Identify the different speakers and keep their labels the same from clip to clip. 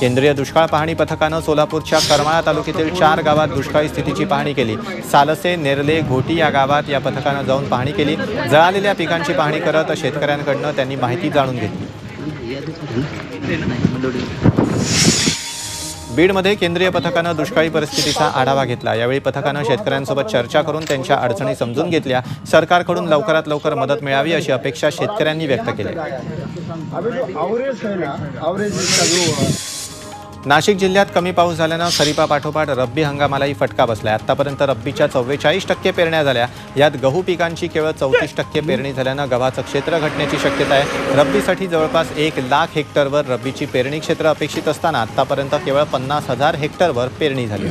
Speaker 1: केंद्रीय दुष्काळ पाहणी पथकानं सोलापूरच्या करमाळा तालुक्यातील चार गावात दुष्काळी स्थितीची पाहणी केली. सालसे नेरले घोटी या गावात या पथकानं जाऊन पाहणी केली. जळालेल्या पिकांची पाहणी करत शेतकऱ्यांकडनं त्यांनी माहिती जाणून घेतली. बीडमध्ये केंद्रीय पथकानं दुष्काळी परिस्थितीचा आढावा घेतला. यावेळी पथकानं शेतकऱ्यांसोबत चर्चा करून त्यांच्या अडचणी समजून घेतल्या. सरकारकडून लवकरात लवकर मदत मिळावी अशी अपेक्षा शेतकऱ्यांनी व्यक्त केली. नाशिक जिल्ह्यात कमी पाऊस झाल्यानं खरीपापाठोपाठ रब्बी हंगामालाही फटका बसलाय. आतापर्यंत रब्बीच्या चव्वेचाळीस टक्के पेरण्या झाल्या. यात गहू पिकांची केवळ चौतीस टक्के पेरणी झाल्यानं गव्हाचं क्षेत्र घटण्याची शक्यता आहे. रब्बीसाठी जवळपास एक लाख हेक्टरवर रब्बीची पेरणी क्षेत्र अपेक्षित असताना आतापर्यंत केवळ पन्नास हजार हेक्टरवर पेरणी झाली.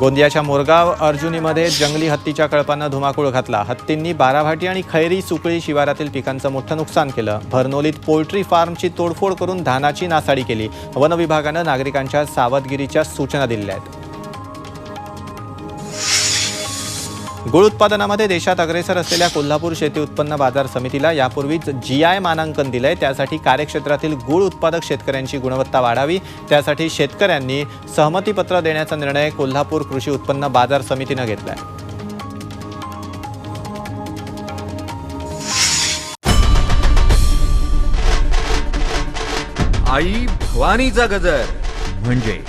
Speaker 1: गोंदियाच्या मोरगाव अर्जुनीमध्ये जंगली हत्तीच्या कळपानं धुमाकूळ घातला. हत्तींनी बाराभाटी आणि खैरी सुकळी शिवारातील पिकांचं मोठं नुकसान केलं. भरनोलीत पोल्ट्री फार्मची तोडफोड करून धानाची नासाडी केली. वन विभागानं नागरिकांच्या सावधगिरीच्या सूचना दिल्या आहेत. गुळ उत्पादनामध्ये देशात अग्रेसर असलेल्या कोल्हापूर शेती उत्पन्न बाजार समितीला यापूर्वीच जी आय मानांकन दिलंय. त्यासाठी कार्यक्षेत्रातील गुळ उत्पादक शेतकऱ्यांची गुणवत्ता वाढावी. त्यासाठी शेतकऱ्यांनी सहमतीपत्र देण्याचा निर्णय कोल्हापूर कृषी उत्पन्न बाजार समितीनं घेतलाय.
Speaker 2: आई भवानीचा गजर. म्हणजे?